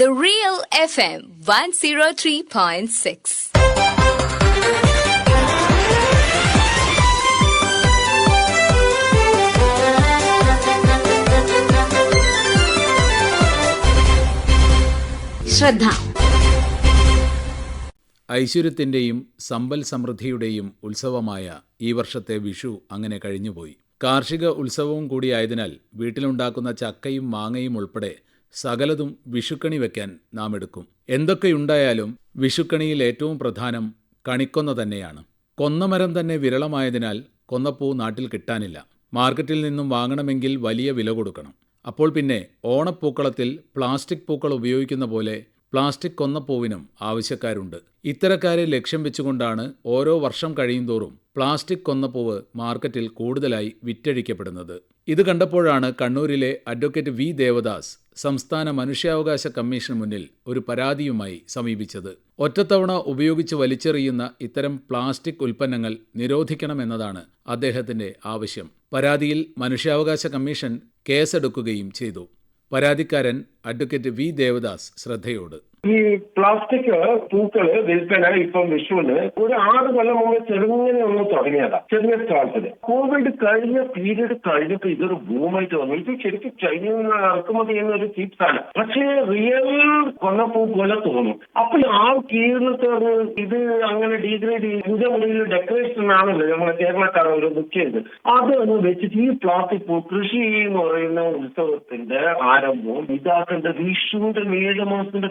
The Real FM 103.6. ശ്രദ്ധ ഐശ്വര്യത്തിന്റെയും സമ്പൽ സമൃദ്ധിയുടെയും ഉത്സവമായ ഈ വർഷത്തെ വിഷു അങ്ങനെ കഴിഞ്ഞുപോയി കാർഷിക ഉത്സവവും കൂടിയായതിനാൽ വീട്ടിലുണ്ടാക്കുന്ന ചക്കയും മാങ്ങയും ഉൾപ്പെടെ സകലതും വിഷുക്കണി വയ്ക്കാൻ നാം എടുക്കും. എന്തൊക്കെയുണ്ടായാലും വിഷുക്കണിയിൽ ഏറ്റവും പ്രധാനം കണിക്കൊന്ന തന്നെയാണ്. കൊന്നമരം തന്നെ വിരളമായതിനാൽ കൊന്നപ്പൂ നാട്ടിൽ കിട്ടാനില്ല. മാർക്കറ്റിൽ നിന്നും വാങ്ങണമെങ്കിൽ വലിയ വില കൊടുക്കണം. അപ്പോൾ പിന്നെ ഓണപ്പൂക്കളത്തിൽ പ്ലാസ്റ്റിക് പൂക്കൾ ഉപയോഗിക്കുന്ന പോലെ പ്ലാസ്റ്റിക് കൊന്നപ്പൂവിനും ആവശ്യക്കാരുണ്ട്. ഇത്തരക്കാരെ ലക്ഷ്യം വെച്ചുകൊണ്ടാണ് ഓരോ വർഷം കഴിയുന്തോറും പ്ലാസ്റ്റിക് കൊന്നപ്പൂവ് മാർക്കറ്റിൽ കൂടുതലായി വിറ്റഴിക്കപ്പെടുന്നത്. ഇത് കണ്ടപ്പോഴാണ് കണ്ണൂരിലെ അഡ്വക്കേറ്റ് വി. ദേവദാസ് സംസ്ഥാന മനുഷ്യാവകാശ കമ്മീഷന് മുന്നിൽ ഒരു പരാതിയുമായി സമീപിച്ചത്. ഒറ്റത്തവണ ഉപയോഗിച്ച് വലിച്ചെറിയുന്ന ഇത്തരം പ്ലാസ്റ്റിക് ഉൽപ്പന്നങ്ങൾ നിരോധിക്കണമെന്നതാണ് അദ്ദേഹത്തിന്റെ ആവശ്യം. പരാതിയിൽ മനുഷ്യാവകാശ കമ്മീഷൻ കേസെടുക്കുകയും ചെയ്തു. പരാതിക്കാരൻ അഡ്വക്കേറ്റ് വി. ദേവദാസ് ശ്രദ്ധയോട്. ഈ പ്ലാസ്റ്റിക് പൂക്കൾ വിൽപ്പന ഇപ്പം വിഷുവിന് ഒരു ആറ് കൊല്ലം മുമ്പ് ചെറുങ്ങനെ ഒന്ന് തുടങ്ങിയതാ ചെറിയ സ്റ്റാൾസിന് കോവിഡ് കഴിഞ്ഞ പീരീഡ് കഴിഞ്ഞപ്പോ ഇതൊരു ബൂമായിട്ട് വന്നു. ഇത് ശരിക്കും ചൈനയിൽ നിന്ന് ഇറക്കുമതി ചെയ്യുന്ന ഒരു ചിപ്സ് ആണ്. പക്ഷേ റിയൽ കൊന്നപ്പൂ പോലെ തോന്നും. അപ്പൊ ആ ഒരു ഇത് അങ്ങനെ ഡീഗ്രേഡ് ചെയ്ത് പൂജമുറിയിൽ ഡെക്കറേഷൻ ആണല്ലോ നമ്മുടെ കേരളക്കാർ ഒരു ബുക്ക് ചെയ്ത്. അത് ഒന്ന് വെച്ചിട്ട് ഈ പ്ലാസ്റ്റിക് പൂ കൃഷി എന്ന് പറയുന്ന ഉത്സവത്തിന്റെ ആരംഭവും ഇതാക്കേണ്ട വിഷുവിന്റെ ഏഴ് മാസത്തിന്റെ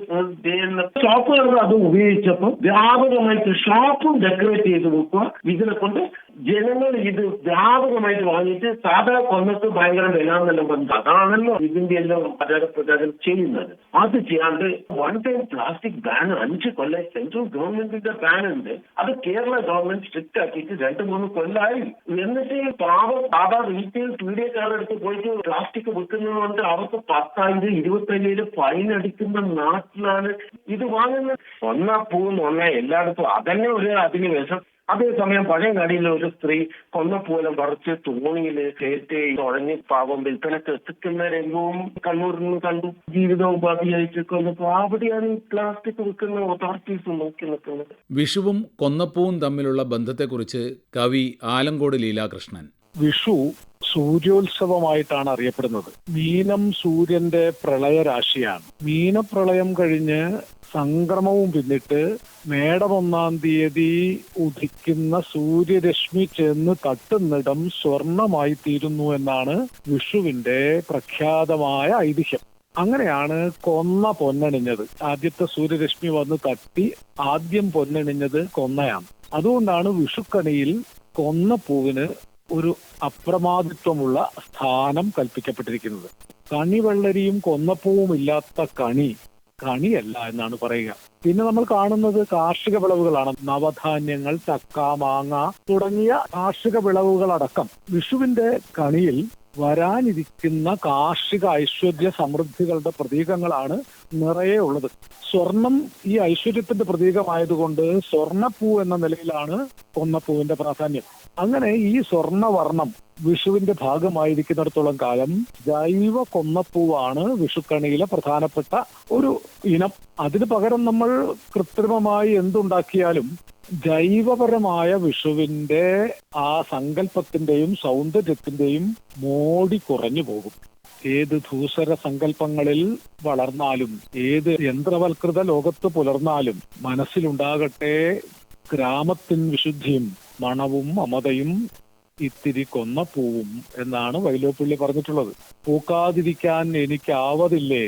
ഷോപ്പുകാർക്ക് അത് ഉപയോഗിച്ചപ്പോൾ വ്യാപകമായിട്ട് ഷോപ്പും ഡെക്കറേറ്റ് ചെയ്ത് വെക്കുക ഇതിനെ കൊണ്ട് ജനങ്ങൾ ഇത് വ്യാപകമായിട്ട് വാങ്ങിയിട്ട് സാധാ കൊന്നത്ത് ഭയങ്കര വിലാന്നെല്ലാം പറഞ്ഞു അതാണല്ലോ ഇതിന്റെ എല്ലാം പ്രചാരപ്രചാരം ചെയ്യുന്നത്. അത് ചെയ്യാണ്ട് വൺ ടൈം പ്ലാസ്റ്റിക് ബാൻ അഞ്ച് കൊല്ലം സെൻട്രൽ ഗവൺമെന്റിന്റെ ബാൻ ഉണ്ട്. അത് കേരള ഗവൺമെന്റ് സ്ട്രിക്റ്റ് ആക്കിയിട്ട് രണ്ട് മൂന്ന് കൊല്ലമായി എന്നിട്ട് പാവം സാധാ റീറ്റെയിൽ പീഡിയക്കാരുടെ അടുത്ത് പോയിട്ട് പ്ലാസ്റ്റിക് വിൽക്കുന്നതുകൊണ്ട് അവർക്ക് പത്തായിരം ഇരുപത്തയ്യായിരം ഫൈൻ അടിക്കുന്ന നാട്ടിലാണ് ഇത് വാങ്ങുന്നത്. ഒന്നാ പൂന്ന് ഒന്നാ എല്ലായിടത്തും. അതന്നെ ഒരു അതിന് വിഷം. അതേസമയം പഴയ കടയിലെ ഒരു സ്ത്രീ കൊന്നപ്പൂലം പറിച്ച് തോണിയിൽ കയറ്റി തുഴഞ്ഞ് പാവം വിൽപ്പനക്ക് എത്തിക്കുന്ന രംഗവും കണ്ണൂരിൽ നിന്ന് കണ്ടു ജീവിതോപാധിയായിട്ട് കൊന്നപ്പോ അവിടെയാണ് ഈ പ്ലാസ്റ്റിക് വിൽക്കുന്ന അതോറിറ്റീസ് നോക്കി നിൽക്കുന്നത്. വിഷുവും കൊന്നപ്പൂവും തമ്മിലുള്ള ബന്ധത്തെക്കുറിച്ച് കവി ആലങ്കോട് ലീലാകൃഷ്ണൻ. വിഷു സൂര്യോത്സവമായിട്ടാണ് അറിയപ്പെടുന്നത്. മീനം സൂര്യന്റെ പ്രളയരാശിയാണ്. മീനപ്രളയം കഴിഞ്ഞ് സംക്രമവും പിന്നിട്ട് മേടം ഒന്നാം തീയതി ഉദിക്കുന്ന സൂര്യരശ്മി ചെന്ന് തട്ടുന്നിടം സ്വർണമായി തീരുന്നു എന്നാണ് വിഷുവിന്റെ പ്രഖ്യാതമായ ഐതിഹ്യം. അങ്ങനെയാണ് കൊന്ന പൊന്നണിഞ്ഞത്. ആദ്യത്തെ സൂര്യരശ്മി വന്ന് തട്ടി ആദ്യം പൊന്നണിഞ്ഞത് കൊന്നയാണ്. അതുകൊണ്ടാണ് വിഷുക്കണിയിൽ കൊന്ന പൂവിന് ഒരു അപ്രമാദിത്വമുള്ള സ്ഥാനം കൽപ്പിക്കപ്പെട്ടിരിക്കുന്നത്. കണിവെള്ളരിയും കൊന്നപ്പൂവും ഇല്ലാത്ത കണി കണിയല്ല എന്നാണ് പറയുക. പിന്നെ നമ്മൾ കാണുന്നത് കാർഷിക വിളവുകളാണ്. നവധാന്യങ്ങൾ ചക്ക മാങ്ങ തുടങ്ങിയ കാർഷിക വിളവുകളടക്കം. വിഷുവിന്റെ കണിയിൽ വരാനിരിക്കുന്ന കാർഷിക ഐശ്വര്യ സമൃദ്ധികളുടെ പ്രതീകങ്ങളാണ് നിറയെ ഉള്ളത്. സ്വർണം ഈ ഐശ്വര്യത്തിന്റെ പ്രതീകമായതുകൊണ്ട് സ്വർണപ്പൂ എന്ന നിലയിലാണ് കൊന്നപ്പൂവിന്റെ പ്രാധാന്യം. അങ്ങനെ ഈ സ്വർണവർണം വിഷുവിന്റെ ഭാഗമായിരിക്കുന്നിടത്തോളം കാലം ജൈവ കൊന്നപ്പൂവാണ് വിഷുക്കണിയിലെ പ്രധാനപ്പെട്ട ഒരു ഇനം. അതിന് പകരം നമ്മൾ കൃത്രിമമായി എന്തുണ്ടാക്കിയാലും ജൈവപരമായ വിഷുവിന്റെ ആ സങ്കല്പത്തിന്റെയും സൗന്ദര്യത്തിന്റെയും മോടി കുറഞ്ഞു പോകും. ഏത് ധൂസര സങ്കല്പങ്ങളിൽ വളർന്നാലും ഏത് യന്ത്രവൽകൃത ലോകത്ത് പുലർന്നാലും മനസ്സിലുണ്ടാകട്ടെ ഗ്രാമത്തിൻ വിശുദ്ധിയും മണവും മമതയും ഇത്തിരി കൊന്ന പൂവും എന്നാണ് വൈലോപ്പിള്ളി പറഞ്ഞിട്ടുള്ളത്. പൂക്കാതിരിക്കാൻ എനിക്കാവതില്ലേ?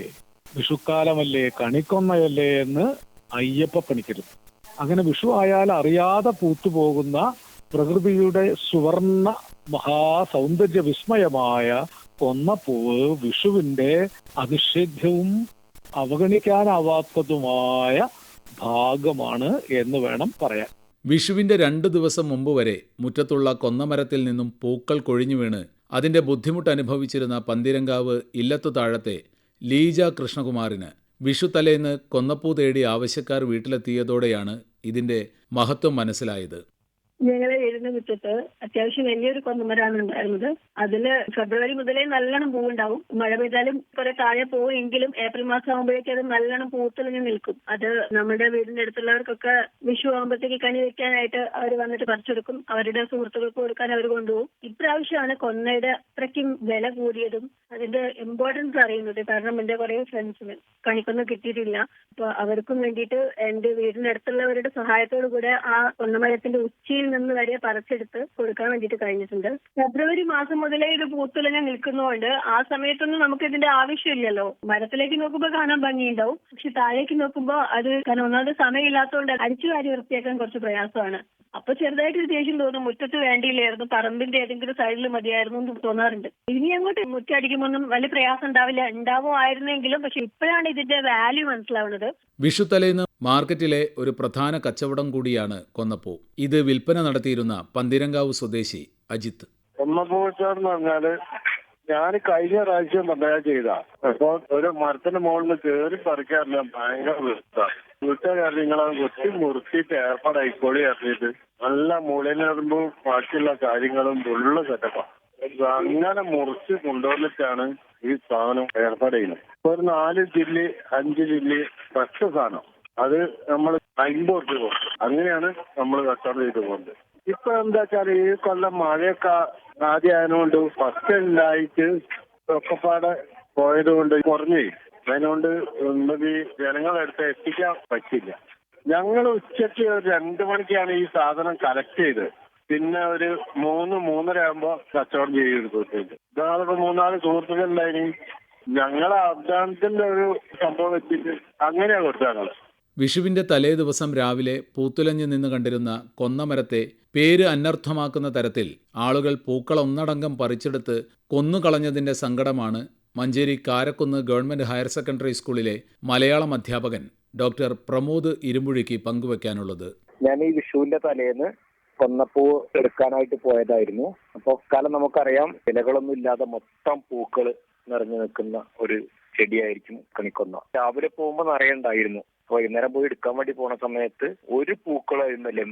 വിഷുക്കാലമല്ലേ? കണിക്കൊന്നയല്ലേ? എന്ന് അയ്യപ്പ പണിക്കരുത്. അങ്ങനെ വിഷു ആയാൽ അറിയാതെ പൂത്തുപോകുന്ന പ്രകൃതിയുടെ സുവർണ മഹാസൗന്ദര്യ വിസ്മയമായ കൊന്നപ്പൂവ് വിഷുവിന്റെ അനിഷേധ്യവും അവഗണിക്കാനാവാത്തതുമായ ഭാഗമാണ് എന്ന് വേണം പറയാൻ. വിഷുവിന്റെ രണ്ടു ദിവസം മുമ്പ് വരെ മുറ്റത്തുള്ള കൊന്നമരത്തിൽ നിന്നും പൂക്കൾ കൊഴിഞ്ഞു വീണ് അതിന്റെ ബുദ്ധിമുട്ട് അനുഭവിച്ചിരുന്ന പന്തിരങ്കാവ് ഇല്ലത്തു താഴത്തെ ലീജ കൃഷ്ണകുമാറിന് വിഷു തലേന്ന് കൊന്നപ്പൂ തേടി ആവശ്യക്കാർ വീട്ടിലെത്തിയതോടെയാണ് ഇതിന്റെ മഹത്വം മനസ്സിലായത്. ഞങ്ങളെ വീടിന് മുറ്റത്ത് അത്യാവശ്യം വലിയൊരു കൊന്നമരാണ് ഉണ്ടായിരുന്നത്. അതിൽ ഫെബ്രുവരി മുതലേ നല്ലോണം പൂവുണ്ടാവും. മഴ പെയ്താലും കുറെ താഴെ പോവുമെങ്കിലും ഏപ്രിൽ മാസം ആകുമ്പോഴേക്കും അത് നല്ലോണം പൂത്തെളിഞ്ഞ് നിൽക്കും. അത് നമ്മുടെ വീടിന്റെ അടുത്തുള്ളവർക്കൊക്കെ വിഷു ആകുമ്പോഴത്തേക്ക് കണി വെക്കാനായിട്ട് അവർ വന്നിട്ട് പറിച്ചെടുക്കും. അവരുടെ സുഹൃത്തുക്കൾക്ക് കൊടുക്കാൻ അവർ കൊണ്ടുപോകും. ഇപ്രാവശ്യമാണ് കൊന്നയുടെ അത്രയ്ക്കും വില കൂടിയതും അതിന്റെ ഇമ്പോർട്ടൻസ് അറിയുന്നത്. കാരണം എന്റെ കുറെ ഫ്രണ്ട്സിന് കണിക്കൊന്നും കിട്ടിയിട്ടില്ല. അപ്പൊ അവർക്കും വേണ്ടിയിട്ട് എന്റെ വീടിന്റെ അടുത്തുള്ളവരുടെ സഹായത്തോടു കൂടെ ആ കൊന്നമരത്തിന്റെ ഉച്ചിയിൽ നിന്ന് വരെ പറിച്ചെടുത്ത് കൊടുക്കാൻ വേണ്ടിയിട്ട് കഴിഞ്ഞിട്ടുണ്ട്. ഫെബ്രുവരി മാസം മുതലേ ഇത് പൂത്തുലഞ്ഞ് നിൽക്കുന്നതുകൊണ്ട് ആ സമയത്തൊന്നും നമുക്ക് ഇതിന്റെ ആവശ്യമില്ലല്ലോ. മരത്തിലേക്ക് നോക്കുമ്പോൾ കാണാൻ ഭംഗിയുണ്ടാവും. പക്ഷെ താഴേക്ക് നോക്കുമ്പോൾ അത് കാരണം ഒന്നാമത് സമയമില്ലാത്തതുകൊണ്ട് അടിച്ചു വാരി വൃത്തിയാക്കാൻ കുറച്ച് പ്രയാസമാണ്. അപ്പൊ ചെറുതായിട്ടൊരു ദേഷ്യം തോന്നും. മുറ്റത്ത് വേണ്ടിയില്ലായിരുന്നു. പറമ്പിന്റെ ഏതെങ്കിലും സൈഡിൽ മതിയായിരുന്നു എന്ന് തോന്നാറുണ്ട്. ഇനി അങ്ങോട്ട് മുറ്റടിക്കുമ്പോഴൊന്നും വലിയ പ്രയാസം ഉണ്ടാവില്ല. ഉണ്ടാവോ ആയിരുന്നെങ്കിലും പക്ഷെ ഇപ്പോഴാണ് ഇതിന്റെ വാല്യൂ മനസ്സിലാവുന്നത്. വിഷു തലേന്ന് മാർക്കറ്റിലെ ഒരു പ്രധാന കച്ചവടം കൂടിയാണ് കൊന്നപ്പൂ. ഇത് വിൽപ്പന നടത്തിയിരുന്ന പന്തിരങ്കാവ് സ്വദേശി അജിത്ത്. ഒന്നപ്പോച്ചാന്ന് പറഞ്ഞാൽ ഞാൻ കഴിഞ്ഞ പ്രാവശ്യം പന്തയ ചെയ്ത അപ്പൊ ഒരു മരത്തിന്റെ മുകളിൽ കയറി പറിക്കാറില്ല. ഭയങ്കര വൃത്ത വീട്ടുകാർ നിങ്ങളെ കുത്തി മുറുക്കിയിട്ട് ഏർപ്പാടായിക്കോളി ഇറങ്ങിയിട്ട് നല്ല മുകളിലിടുമ്പോ ബാക്കിയുള്ള കാര്യങ്ങളും ഉള്ള സെറ്റപ്പാ അങ്ങനെ മുറിച്ച് കൊണ്ടുവന്നിട്ടാണ് ഈ സാധനം ഏർപ്പാട് ചെയ്യുന്നത്. ഒരു നാല് ജില്ലി അഞ്ച് ജില്ലി പച്ച സാധനം. അത് നമ്മൾ അമ്പത് രൂപ കൊടുത്തു. അങ്ങനെയാണ് നമ്മൾ കച്ചവടം ചെയ്ത് പോകുന്നത് ഇപ്പൊ എന്താ വെച്ചാൽ ഈ കൊല്ലം മഴയൊക്കെ ആദ്യം ആയതുകൊണ്ട് ഫസ്റ്റ് ഉണ്ടായിട്ട് ഒക്കെപ്പാടെ പോയത് കൊണ്ട് കുറഞ്ഞു അതിനുകൊണ്ട് നമുക്ക് ഈ ജനങ്ങളടുത്ത് എത്തിക്കാൻ പറ്റില്ല. ഞങ്ങൾ ഉച്ചയ്ക്ക് രണ്ടു മണിക്കാണ് ഈ സാധനം കളക്ട് ചെയ്തത് പിന്നെ ഒരു മൂന്ന് മൂന്നര ആകുമ്പോ കച്ചവടം ചെയ്തെടുത്തിട്ടുണ്ട് ഇതാണിപ്പോ മൂന്നാൽ സുഹൃത്തുക്കളുണ്ടായിനി ഞങ്ങളെ അബ്ദാനത്തിന്റെ ഒരു സംഭവം വെച്ചിട്ട് അങ്ങനെയാ കൊടുത്തത് ഞങ്ങൾ വിഷുവിന്റെ തലേ ദിവസം രാവിലെ പൂത്തുലഞ്ഞു നിന്ന് കണ്ടിരുന്ന കൊന്നമരത്തെ പേര് അന്നർത്ഥമാക്കുന്ന തരത്തിൽ ആളുകൾ പൂക്കൾ പൂക്കളൊന്നടങ്കം പറിച്ചെടുത്ത് കൊന്നുകളഞ്ഞതിന്റെ സങ്കടമാണ് Manjeri Karakunnu government higher secondary സ്കൂളിലെ മലയാളം അധ്യാപകൻ ഡോക്ടർ പ്രമോദ് ഇരുമ്പുഴിക്ക് പങ്കുവയ്ക്കാനുള്ളത് ഞാൻ ഈ വിഷുവിന്റെ തലേന്ന് കൊന്നപ്പൂ എടുക്കാനായിട്ട് പോയതായിരുന്നു. അപ്പൊ കാലം നമുക്കറിയാം ഇലകളൊന്നും ഇല്ലാതെ മൊത്തം പൂക്കൾ നിറഞ്ഞു നിൽക്കുന്ന ഒരു ചെടിയായിരിക്കും കണിക്കൊന്ന. രാവിലെ പോകുമ്പോൾ നിറയുണ്ടായിരുന്നു. വൈകുന്നേരം പോയി എടുക്കാൻ വേണ്ടി പോണ സമയത്ത് ഒരു പൂക്കളായിരുന്നല്ലേ?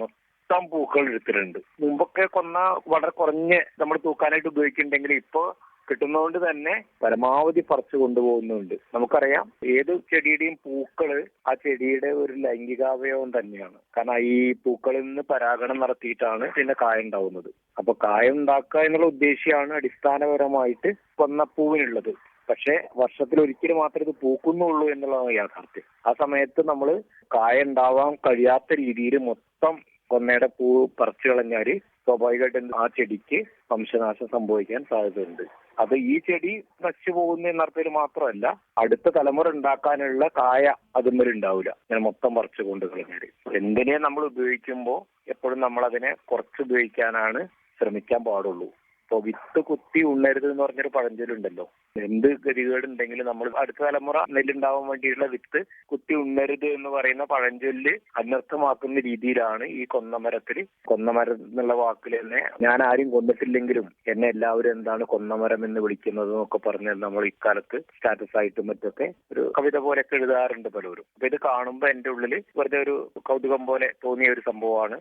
മൊത്തം പൂക്കൾ എടുത്തിട്ടുണ്ട്. മുമ്പൊക്കെ കൊന്ന വളരെ കുറഞ്ഞ് നമ്മൾ തൂക്കാനായിട്ട് ഉപയോഗിക്കുന്നുണ്ടെങ്കിൽ ഇപ്പോ കിട്ടുന്നതുകൊണ്ട് തന്നെ പരമാവധി പറിച്ചു കൊണ്ടുപോകുന്നുണ്ട്. നമുക്കറിയാം ഏത് ചെടിയുടെയും പൂക്കൾ ആ ചെടിയുടെ ഒരു ലൈംഗികാവയവം തന്നെയാണ്. കാരണം ഈ പൂക്കളിൽ നിന്ന് പരാഗണം നടത്തിയിട്ടാണ് പിന്നെ കായ ഉണ്ടാവുന്നത്. അപ്പൊ കായ ഉണ്ടാക്കുക എന്നുള്ള ഉദ്ദേശ്യമാണ് അടിസ്ഥാനപരമായിട്ട് കൊന്നപ്പൂവിനുള്ളത് പക്ഷെ വർഷത്തിൽ ഒരിക്കലും മാത്രമേ ഇത് പൂക്കുന്നുള്ളൂ എന്നുള്ളതാണ് യാഥാർത്ഥ്യം. ആ സമയത്ത് നമ്മൾ കായ ഉണ്ടാവാൻ കഴിയാത്ത രീതിയിൽ മൊത്തം കൊന്നയുടെ പൂ പറിച്ചു കളഞ്ഞാൽ സ്വാഭാവികമായിട്ടും ആ ചെടിക്ക് വംശനാശം സംഭവിക്കാൻ സാധ്യതയുണ്ട്. അത് ഈ ചെടി നശിച്ചു പോകുന്ന എന്നർത്ഥത്തിൽ മാത്രമല്ല അടുത്ത തലമുറ ഉണ്ടാക്കാനുള്ള കായ അതുമ്മൽ ഉണ്ടാവില്ല ഞാൻ മൊത്തം പറിച്ചു കൊണ്ട് കളഞ്ഞാൽ എന്തിനെ നമ്മൾ ഉപയോഗിക്കുമ്പോൾ എപ്പോഴും നമ്മൾ അതിനെ കുറച്ച് ഉപയോഗിക്കാനാണ് ശ്രമിക്കാൻ പാടുള്ളൂ. ഇപ്പൊ വിത്ത് കുത്തി ഉണ്ണരുത് എന്ന് പറഞ്ഞൊരു പഴഞ്ചൊല്ലുണ്ടല്ലോ. എന്ത് ഗതികേടുണ്ടെങ്കിലും നമ്മൾ അടുത്ത തലമുറ നെല്ലുണ്ടാവാൻ വേണ്ടിയുള്ള വിത്ത് കുത്തി ഉണ്ണരുത് എന്ന് പറയുന്ന പഴഞ്ചൊല്ല് അനർത്ഥമാക്കുന്ന രീതിയിലാണ് ഈ കൊന്നമരത്തിൽ. കൊന്നമരം എന്നുള്ള വാക്കിൽ തന്നെ ഞാൻ ആരും കൊന്നിട്ടില്ലെങ്കിലും എന്നെ എല്ലാവരും എന്താണ് കൊന്നമരം എന്ന് വിളിക്കുന്നത് എന്നൊക്കെ പറഞ്ഞ് നമ്മൾ ഇക്കാലത്ത് സ്റ്റാറ്റസ് ആയിട്ടും മറ്റൊക്കെ ഒരു കവിത പോലെയൊക്കെ എഴുതാറുണ്ട് പലരും. അപ്പൊ ഇത് കാണുമ്പോൾ എന്റെ ഉള്ളിൽ വെറുതെ ഒരു കൗതുകം പോലെ തോന്നിയ ഒരു സംഭവമാണ്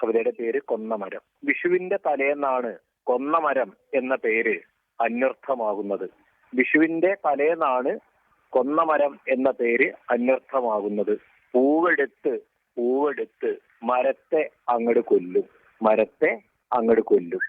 കവിതയുടെ പേര് കൊന്നമരം. വിഷുവിന്റെ തലേന്നാണ് കൊന്നമരം എന്ന പേര് അന്വർത്ഥമാകുന്നത്. വിഷുവിന്റെ തലേന്നാണ് കൊന്നമരം എന്ന പേര് അന്വർത്ഥമാകുന്നത്. പൂവെടുത്ത് പൂവെടുത്ത് മരത്തെ അങ്ങട് കൊല്ലും. മരത്തെ അങ്ങട് കൊല്ലും.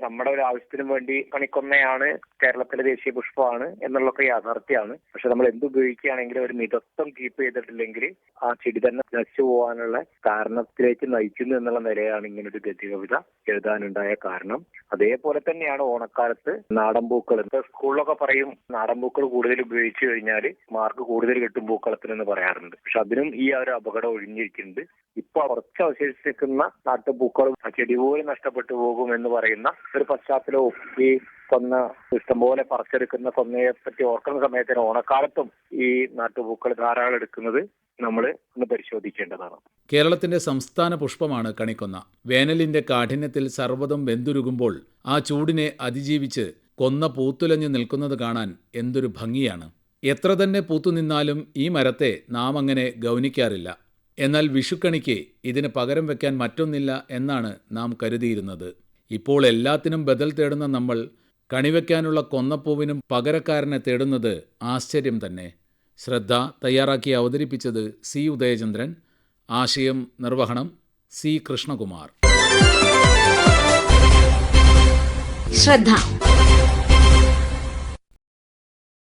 നമ്മുടെ ഒരു ആവശ്യത്തിനും വേണ്ടി കണിക്കൊന്നയാണ് കേരളത്തിലെ ദേശീയ പുഷ്പമാണ് എന്നുള്ളതൊക്കെ യാഥാർത്ഥ്യമാണ്. പക്ഷെ നമ്മൾ എന്ത് ഉപയോഗിക്കുകയാണെങ്കിലും ഒരു മിതത്വം കീപ്പ് ചെയ്തിട്ടില്ലെങ്കിൽ ആ ചെടി തന്നെ നശിച്ചു പോകാനുള്ള കാരണത്തിലേക്ക് നയിക്കുന്നു എന്നുള്ള നിലയാണ് ഇങ്ങനെ ഒരു ഗതി കവിത എഴുതാനുണ്ടായ കാരണം. അതേപോലെ തന്നെയാണ് ഓണക്കാലത്ത് നാടൻ പൂക്കൾ. സ്കൂളിലൊക്കെ പറയും നാടൻ പൂക്കൾ കൂടുതൽ ഉപയോഗിച്ചു കഴിഞ്ഞാൽ മാർക്ക് കൂടുതൽ കിട്ടും പൂക്കളത്തിന് എന്ന് പറയാറുണ്ട്. പക്ഷെ അതിനും ഈ ഒരു അപകടം ഒഴിഞ്ഞിരിക്കുന്നുണ്ട്. ഇപ്പൊ കുറച്ച് അവശേഷിക്കുന്ന നാട്ടുപൂക്കളും ആ ചെടി പോലും നഷ്ടപ്പെട്ടു പോകും എന്ന് പറയുന്ന ഒരു പശ്ചാത്തലവും ഈ കൊന്ന ഇഷ്ടംപോലെ പറിച്ചെടുക്കുന്ന കൊന്നയെ പറ്റി ഓർക്കുന്ന സമയത്തിന് ഓണക്കാലത്തും ഈ നാട്ടുപൂക്കൾ ധാരാളം എടുക്കുന്നത് നമ്മൾ ഒന്ന് പരിശോധിക്കേണ്ടതാണ്. കേരളത്തിന്റെ സംസ്ഥാന പുഷ്പമാണ് കണിക്കൊന്ന. വേനലിന്റെ കാഠിന്യത്തിൽ സർവതും വെന്തുരുകുമ്പോൾ ആ ചൂടിനെ അതിജീവിച്ച് കൊന്ന പൂത്തുലഞ്ഞു നിൽക്കുന്നത് കാണാൻ എന്തൊരു ഭംഗിയാണ്. എത്ര തന്നെ പൂത്തുനിന്നാലും ഈ മരത്തെ നാം അങ്ങനെ ഗൗനിക്കാറില്ല. എന്നാൽ വിഷുക്കണിക്ക് ഇതിന് പകരം വെക്കാൻ മറ്റൊന്നില്ല എന്നാണ് നാം കരുതിയിരുന്നത്. ഇപ്പോൾ എല്ലാത്തിനും ബദൽ തേടുന്ന നമ്മൾ കണിവയ്ക്കാനുള്ള കൊന്നപ്പൂവിനും പകരക്കാരനെ തേടുന്നത് ആശ്ചര്യം തന്നെ. ശ്രദ്ധ തയ്യാറാക്കി അവതരിപ്പിച്ചത് സി. ഉദയചന്ദ്രൻ. ആശയം നിർവഹണം സി. കൃഷ്ണകുമാർ. ശ്രദ്ധ.